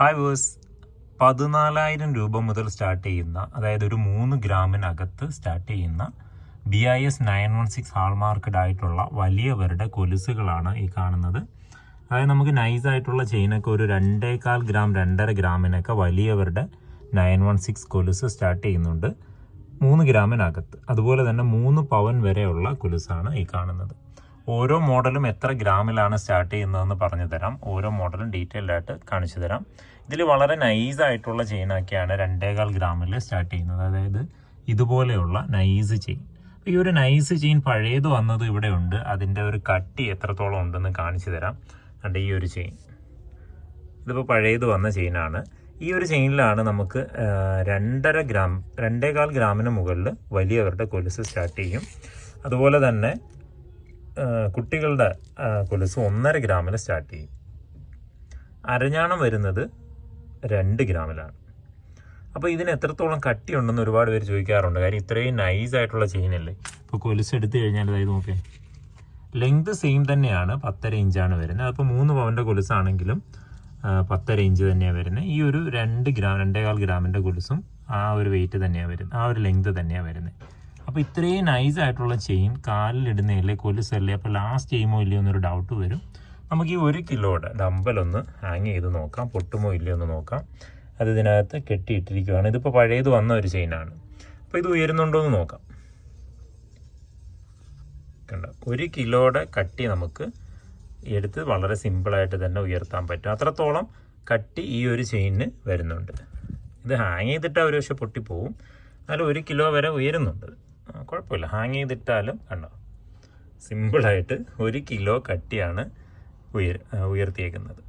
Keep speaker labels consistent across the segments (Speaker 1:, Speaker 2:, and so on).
Speaker 1: Hi verse പതിനാലായിരം രൂപ മുതൽ സ്റ്റാർട്ട് ചെയ്യുന്ന അതായത് ഒരു മൂന്ന് ഗ്രാമിനകത്ത് സ്റ്റാർട്ട് ചെയ്യുന്ന B I S nine one six hallmarked ആയിട്ടുള്ള വലിയവരുടെ കൊലുസുകളാണ് ഈ കാണുന്നത്. അതായത് നമുക്ക് നൈസ് ആയിട്ടുള്ള ചെയിനൊക്കെ ഒരു രണ്ടേകാൽ ഗ്രാം രണ്ടര ഗ്രാമിനൊക്കെ വലിയവരുടെ നയൻ വൺ സിക്സ് കൊലുസ് സ്റ്റാർട്ട് ചെയ്യുന്നുണ്ട് മൂന്ന് ഗ്രാമിനകത്ത്. അതുപോലെ തന്നെ മൂന്ന് പവൻ വരെയുള്ള കൊലുസാണ് ഈ കാണുന്നത്. ഓരോ മോഡലും എത്ര ഗ്രാമിലാണ് സ്റ്റാർട്ട് ചെയ്യുന്നതെന്ന് പറഞ്ഞു തരാം. ഓരോ മോഡലും ഡീറ്റെയിൽഡ് ആയിട്ട് കാണിച്ചു തരാം. ഇതിൽ വളരെ നൈസ് ആയിട്ടുള്ള ചെയിനൊക്കെയാണ് രണ്ടേകാൽ ഗ്രാമിൽ സ്റ്റാർട്ട് ചെയ്യുന്നത്. അതായത് ഇതുപോലെയുള്ള നൈസ് ചെയിൻ ഈ ഒരു നൈസ് ചെയിൻ പഴയത് വന്നത് ഇവിടെ ഉണ്ട്. അതിന്റെ ഒരു കട്ടി എത്രത്തോളം ഉണ്ടെന്ന് കാണിച്ചു തരാം. കണ്ട ഈ ഒരു ചെയിൻ ഇതിപ്പോൾ പഴയത് വന്ന ചെയിനാണ് ഈ ഒരു ചെയിനിലാണ് നമുക്ക് രണ്ടര ഗ്രാം രണ്ടേകാൽ ഗ്രാമിന് മുകളിൽ വലിയവരുടെ കൊലുസ് സ്റ്റാർട്ട് ചെയ്യും. അതുപോലെ തന്നെ കുട്ടികളുടെ കൊലുസ് ഒന്നര ഗ്രാമിൽ സ്റ്റാർട്ട് ചെയ്യും. അരഞ്ഞാണം വരുന്നത് രണ്ട് ഗ്രാമിലാണ്. അപ്പോൾ ഇതിന് എത്രത്തോളം കട്ടിയുണ്ടെന്ന് ഒരുപാട് പേര് ചോദിക്കാറുണ്ട്. കാര്യം ഇത്രയും നൈസ് ആയിട്ടുള്ള ചെയിനല്ലേ ഇപ്പോൾ കൊലുസ് എടുത്തു കഴിഞ്ഞാൽ അതായത് നോക്കേ. ലെങ്ത് സെയിം തന്നെയാണ് പത്തര ഇഞ്ചാണ് വരുന്നത്. അപ്പോൾ മൂന്ന് പവന്റെ കൊലുസാണെങ്കിലും പത്തര ഇഞ്ച് തന്നെയാണ് വരുന്നത്. ഈ ഒരു രണ്ട് ഗ്രാം രണ്ടേകാൽ ഗ്രാമിന്റെ കൊലുസും ആ ഒരു വെയിറ്റ് തന്നെയാണ് വരുന്നത്. ആ ഒരു ലെങ്ത് തന്നെയാണ് വരുന്നത്. അപ്പോൾ ഇത്രയും നൈസ് ആയിട്ടുള്ള ചെയിൻ കാലിലിടുന്നതല്ലേ കൊലുസല്ലേ അപ്പോൾ ലാസ്റ്റ് ചെയ്യുമോ ഇല്ലയോ എന്നൊരു ഡൗട്ട് വരും. നമുക്ക് ഈ ഒരു കിലോയുടെ ഡമ്പലൊന്ന് ഹാങ് ചെയ്ത് നോക്കാം പൊട്ടുമോ ഇല്ലയോ എന്ന് നോക്കാം. അത് ഇതിനകത്ത് കെട്ടിയിട്ടിരിക്കുകയാണ് ഇതിപ്പോൾ പഴയത് വന്ന ഒരു ചെയിനാണ് അപ്പോൾ ഇത് ഉയരുന്നുണ്ടോ എന്ന് നോക്കാം. കണ്ട? ഒരു കിലോയുടെ കട്ടി നമുക്ക് എടുത്ത് വളരെ സിമ്പിളായിട്ട് തന്നെ ഉയർത്താൻ പറ്റും. അത്രത്തോളം കട്ടി ഈ ഒരു ചെയിനിന് വരുന്നുണ്ട്. ഇത് ഹാങ് ചെയ്തിട്ട് ഒരു പക്ഷെ പൊട്ടിപ്പോവും. എന്നാലും ഒരു കിലോ വരെ ഉയരുന്നുണ്ട്. കുഴപ്പമില്ല. ഹാങ് ചെയ്തിട്ടാലും കണ്ടോ സിമ്പിളായിട്ട് ഒരു കിലോ കട്ടിയാണ് ഉയർ ഉയർത്തിയേക്കുന്നത്.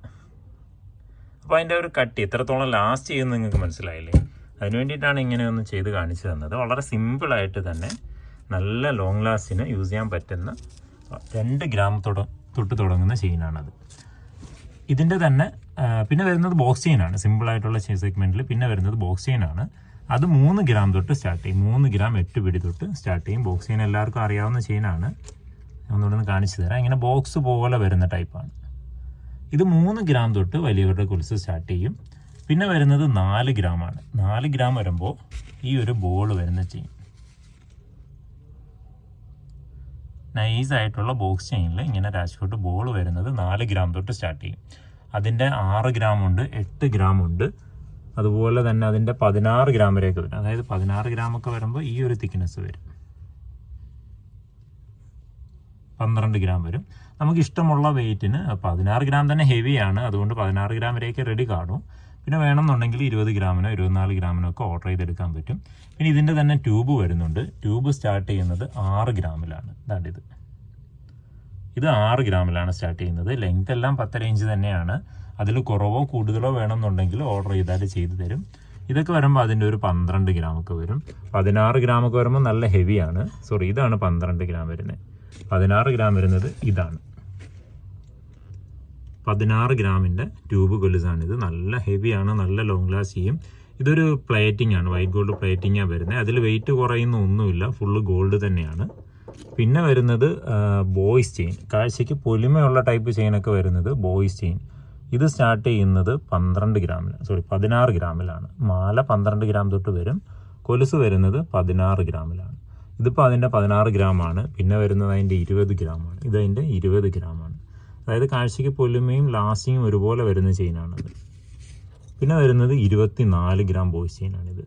Speaker 1: അപ്പോൾ അതിന്റെ ഒരു കട്ടി എത്രത്തോളം ലാസ്റ്റ് ചെയ്യുമെന്ന് നിങ്ങൾക്ക് മനസ്സിലായില്ലേ? അതിന് വേണ്ടിയിട്ടാണ് ഇങ്ങനെ ഒന്ന് ചെയ്ത് കാണിച്ചു തന്നത്. വളരെ സിമ്പിളായിട്ട് തന്നെ നല്ല ലോങ് ലാസ്റ്റിന് യൂസ് ചെയ്യാൻ പറ്റുന്ന രണ്ട് ഗ്രാം തുട തൊട്ട് തുടങ്ങുന്ന ചെയിനാണത് ഇതിന്റെ തന്നെ പിന്നെ വരുന്നത് ബോക്സ് ചെയിനാണ് സിമ്പിളായിട്ടുള്ള സെഗ്മെന്റിൽ പിന്നെ വരുന്നത് ബോക്സ് ചെയിനാണ് അത് മൂന്ന് ഗ്രാം തൊട്ട് സ്റ്റാർട്ട് ചെയ്യും. മൂന്ന് ഗ്രാം എട്ട് പിടി തൊട്ട് സ്റ്റാർട്ട് ചെയ്യും. ബോക്സ് ചെയിൻ എല്ലാവർക്കും അറിയാവുന്ന ചെയിനാണ് ഒന്നുകൂടെ ഒന്ന് കാണിച്ചു തരാം. ഇങ്ങനെ ബോക്സ് പോലെ വരുന്ന ടൈപ്പാണ് ഇത് മൂന്ന് ഗ്രാം തൊട്ട് വലിയവരുടെ കൊലുസ് സ്റ്റാർട്ട് ചെയ്യും. പിന്നെ വരുന്നത് നാല് ഗ്രാമാണ് നാല് ഗ്രാം വരുമ്പോൾ ഈ ഒരു ബോൾ വരുന്ന ചെയിൻ നൈസ് ആയിട്ടുള്ള ബോക്സ് ചെയിനിൽ ഇങ്ങനെ രാജ്കോട്ട് ബോൾ വരുന്നത് നാല് ഗ്രാം തൊട്ട് സ്റ്റാർട്ട് ചെയ്യും. അതിന്റെ ആറ് ഗ്രാം ഉണ്ട് എട്ട് ഗ്രാം ഉണ്ട്. അതുപോലെ തന്നെ അതിന്റെ പതിനാറ് ഗ്രാം വരെയൊക്കെ വരും. അതായത് പതിനാറ് ഗ്രാമൊക്കെ വരുമ്പോൾ ഈ ഒരു തിക്നെസ് വരും. പന്ത്രണ്ട് ഗ്രാം വരും. നമുക്ക് ഇഷ്ടമുള്ള വെയിറ്റിന് പതിനാറ് ഗ്രാം തന്നെ ഹെവിയാണ് അതുകൊണ്ട് പതിനാറ് ഗ്രാം വരെയൊക്കെ റെഡി കാണും. പിന്നെ വേണമെന്നുണ്ടെങ്കിൽ ഇരുപത് ഗ്രാമിനോ ഇരുപത്തിനാല് ഗ്രാമിനോ ഒക്കെ ഓർഡർ ചെയ്തെടുക്കാൻ പറ്റും. പിന്നെ ഇതിന്റെ തന്നെ ട്യൂബ് വരുന്നുണ്ട്. ട്യൂബ് സ്റ്റാർട്ട് ചെയ്യുന്നത് ആറ് ഗ്രാമിലാണ്. ഇതാണ്ട് ഇത് ആറ് ഗ്രാമിലാണ് സ്റ്റാർട്ട് ചെയ്യുന്നത്. ലെങ്ത് എല്ലാം പത്തര ഇഞ്ച് തന്നെയാണ്. അതിൽ കുറവോ കൂടുതലോ വേണമെന്നുണ്ടെങ്കിൽ ഓർഡർ ചെയ്താൽ ചെയ്തു തരും. ഇതൊക്കെ വരുമ്പോൾ അതിന്റെ ഒരു പന്ത്രണ്ട് ഗ്രാമൊക്കെ വരും. പതിനാറ് ഗ്രാമൊക്കെ വരുമ്പോൾ നല്ല ഹെവിയാണ് സോറി ഇതാണ് പന്ത്രണ്ട് ഗ്രാം വരുന്നത്. പതിനാറ് ഗ്രാം വരുന്നത് ഇതാണ്. പതിനാറ് ഗ്രാമിന്റെ ട്യൂബ് കൊലുസാണ് ഇത് നല്ല ഹെവിയാണ് നല്ല ലോങ് ലാസ്റ്റ് ചെയ്യും. ഇതൊരു പ്ലേറ്റിംഗ് ആണ് വൈറ്റ് ഗോൾഡ് പ്ലേറ്റിംഗാണ് വരുന്നത്. അതിൽ വെയിറ്റ് കുറയുന്ന ഒന്നുമില്ല ഫുള്ള് ഗോൾഡ് തന്നെയാണ്. പിന്നെ വരുന്നത് ബോയ്സ് ചെയിൻ കാഴ്ചയ്ക്ക് പൊലിമയുള്ള ടൈപ്പ് ചെയിനൊക്കെ വരുന്നത് ബോയ്സ് ചെയിൻ ഇത് സ്റ്റാർട്ട് ചെയ്യുന്നത് പന്ത്രണ്ട് ഗ്രാമിൽ സോറി പതിനാറ് ഗ്രാമിലാണ് മാല പന്ത്രണ്ട് ഗ്രാം തൊട്ട് വരും. കൊലുസ് വരുന്നത് പതിനാറ് ഗ്രാമിലാണ് ഇതിപ്പോൾ അതിന്റെ പതിനാറ് ഗ്രാമാണ് പിന്നെ വരുന്നത് അതിന്റെ ഇരുപത് ഗ്രാമാണ് ഇതതിന്റെ ഇരുപത് ഗ്രാമാണ് അതായത് കാഴ്ചയ്ക്ക് പൊലിമയും ലാസ്റ്റിങ്ങും ഒരുപോലെ വരുന്ന ചെയിനാണത് പിന്നെ വരുന്നത് ഇരുപത്തി നാല് ഗ്രാം ബോയ്സ് ചെയിനാണിത്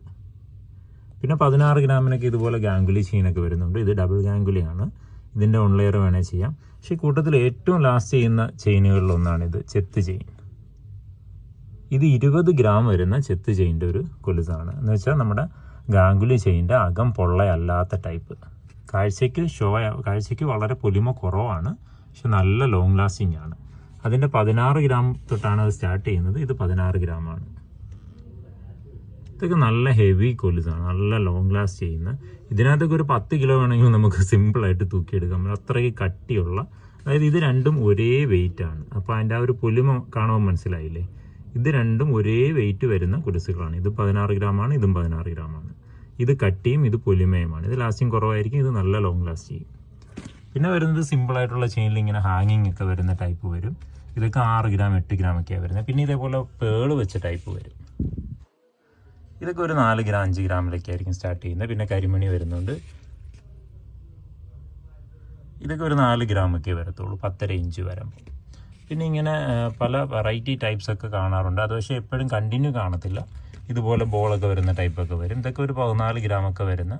Speaker 1: പിന്നെ പതിനാറ് ഗ്രാമിനൊക്കെ ഇതുപോലെ ഗാംഗുലി ചെയിനൊക്കെ വരുന്നുണ്ട്. ഇത് ഡബിൾ ഗാംഗുലിയാണ്. ഇതിന്റെ ഓൺ ലെയർ വേണേൽ ചെയ്യാം. പക്ഷേ ഈ കൂട്ടത്തിൽ ഏറ്റവും ലാസ്റ്റ് ചെയ്യുന്ന ചെയിനുകളിലൊന്നാണ് ഇത് ചെത്ത് ചെയിൻ ഇത് ഇരുപത് ഗ്രാം വരുന്ന ചെത്ത് ചെയിന്റെ ഒരു കൊലുസാണ്. എന്ന് വെച്ചാൽ നമ്മുടെ ഗാംഗുലി ചെയിന്റെ അകം പൊള്ളയല്ലാത്ത ടൈപ്പ് കാഴ്ചയ്ക്ക് ഷോ കാഴ്ചയ്ക്ക് വളരെ പൊലിമ കുറവാണ്. പക്ഷെ നല്ല ലോങ് ലാസ്റ്റിംഗ് ആണ്. അതിന്റെ പതിനാറ് ഗ്രാം തൊട്ടാണ് അത് സ്റ്റാർട്ട് ചെയ്യുന്നത്. ഇത് പതിനാറ് ഗ്രാമാണ് ഇതൊക്കെ നല്ല ഹെവി കൊലുസാണ് നല്ല ലോങ് ലാസ്റ്റ് ചെയ്യുന്ന. ഇതിനകത്തൊക്കെ ഒരു പത്ത് കിലോ വേണമെങ്കിൽ നമുക്ക് സിമ്പിളായിട്ട് തൂക്കിയെടുക്കാം. അത്രയ്ക്ക് കട്ടിയുള്ള അതായത് ഇത് രണ്ടും ഒരേ വെയിറ്റാണ് അപ്പോൾ അതിന്റെ ആ ഒരു പൊലിമ കാണുമ്പോൾ മനസ്സിലായില്ലേ? ഇത് രണ്ടും ഒരേ വെയിറ്റ് വരുന്ന കുരിസുകളാണ് ഇത് പതിനാറ് ഗ്രാമാണ് ഇതും പതിനാറ് ഗ്രാമാണ് ഇത് കട്ടിയും ഇത് പൊലിമയുമാണ്. ഇത് ലാസ്റ്റിങ് കുറവായിരിക്കും ഇത് നല്ല ലോങ് ലാസ്റ്റ് ചെയ്യും. പിന്നെ വരുന്നത് സിമ്പിളായിട്ടുള്ള ചെയിനിൽ ഇങ്ങനെ ഹാങ്ങിങ് ഒക്കെ വരുന്ന ടൈപ്പ് വരും. ഇതൊക്കെ ആറ് ഗ്രാം എട്ട് ഗ്രാം ഒക്കെയാണ് വരുന്നത്. പിന്നെ ഇതേപോലെ പേൾ വെച്ച ടൈപ്പ് വരും. ഇതൊക്കെ ഒരു നാല് ഗ്രാം അഞ്ച് ഗ്രാമിലൊക്കെ ആയിരിക്കും സ്റ്റാർട്ട് ചെയ്യുന്നത്. പിന്നെ കരിമണി വരുന്നുണ്ട്. ഇതൊക്കെ ഒരു നാല് ഗ്രാമൊക്കെ വരത്തുള്ളൂ പത്തര ഇഞ്ച് വരുമ്പോൾ. പിന്നെ ഇങ്ങനെ പല വെറൈറ്റി ടൈപ്സ് ഒക്കെ കാണാറുണ്ട്. അത് പക്ഷേ എപ്പോഴും കണ്ടിന്യൂ കാണത്തില്ല. ഇതുപോലെ ബോളൊക്കെ വരുന്ന ടൈപ്പൊക്കെ വരും. ഇതൊക്കെ ഒരു പതിനാല് ഗ്രാമൊക്കെ വരുന്ന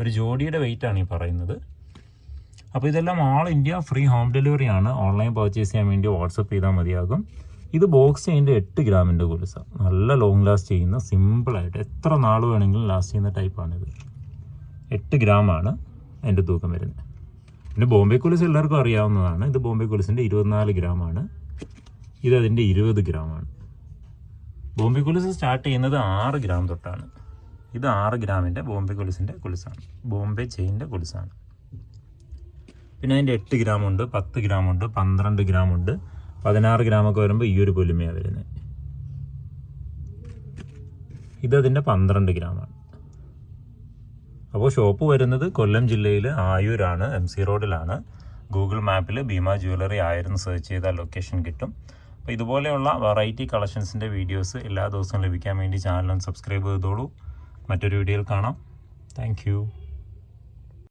Speaker 1: ഒരു ജോഡിയുടെ വെയിറ്റ് ആണ് ഈ പറയുന്നത്. അപ്പോൾ ഇതെല്ലാം all India free home delivery ആണ്. ഓൺലൈൻ പർച്ചേസ് ചെയ്യാൻ വേണ്ടി വാട്സപ്പ് ചെയ്താൽ മതിയാകും. ഇത് ബോക്സ് ചെയ്യുന്ന എട്ട് ഗ്രാമിന്റെ കുലുസാണ് നല്ല ലോങ് ലാസ്റ്റ് ചെയ്യുന്ന സിമ്പിളായിട്ട് എത്ര നാൾ വേണമെങ്കിലും ലാസ്റ്റ് ചെയ്യുന്ന ടൈപ്പാണിത് എട്ട് ഗ്രാമാണ് അതിന്റെ തൂക്കം വരുന്നത്. പിന്നെ ബോംബെ കുലിസ് എല്ലാവർക്കും അറിയാവുന്നതാണ്. ഇത് ബോംബെ കുലിസിന്റെ ഇരുപത്തിനാല് ഗ്രാമാണ് ഇത് അതിന്റെ ഇരുപത് ഗ്രാമാണ് ബോംബെ കുലിസ് സ്റ്റാർട്ട് ചെയ്യുന്നത് ആറ് ഗ്രാം തൊട്ടാണ്. ഇത് ആറ് ഗ്രാമിന്റെ ബോംബെ കുലിസിന്റെ കുലിസാണ് ബോംബെ ചെയിന്റെ കുലിസാണ് പിന്നെ അതിന്റെ എട്ട് ഗ്രാമുണ്ട് പത്ത് ഗ്രാമുണ്ട് പന്ത്രണ്ട് ഗ്രാമുണ്ട് പതിനാറ് ഗ്രാമൊക്കെ വരുമ്പോൾ ഈ ഒരു പൊലിമയാണ് വരുന്നത് ഇതതിന്റെ പന്ത്രണ്ട് ഗ്രാമാണ്. അപ്പോൾ ഷോപ്പ് വരുന്നത് കൊല്ലം ജില്ലയിൽ ആയൂരാണ് എം സി റോഡിലാണ്. ഗൂഗിൾ മാപ്പിൽ ഭീമ ജ്വല്ലറി ആയിരുന്നു സെർച്ച് ചെയ്താൽ ലൊക്കേഷൻ കിട്ടും. അപ്പോൾ ഇതുപോലെയുള്ള വെറൈറ്റി കളക്ഷൻസിന്റെ വീഡിയോസ് എല്ലാ ദിവസവും ലഭിക്കാൻ വേണ്ടി ചാനൽ സബ്സ്ക്രൈബ് ചെയ്തോളൂ. മറ്റൊരു വീഡിയോയിൽ കാണാം. താങ്ക്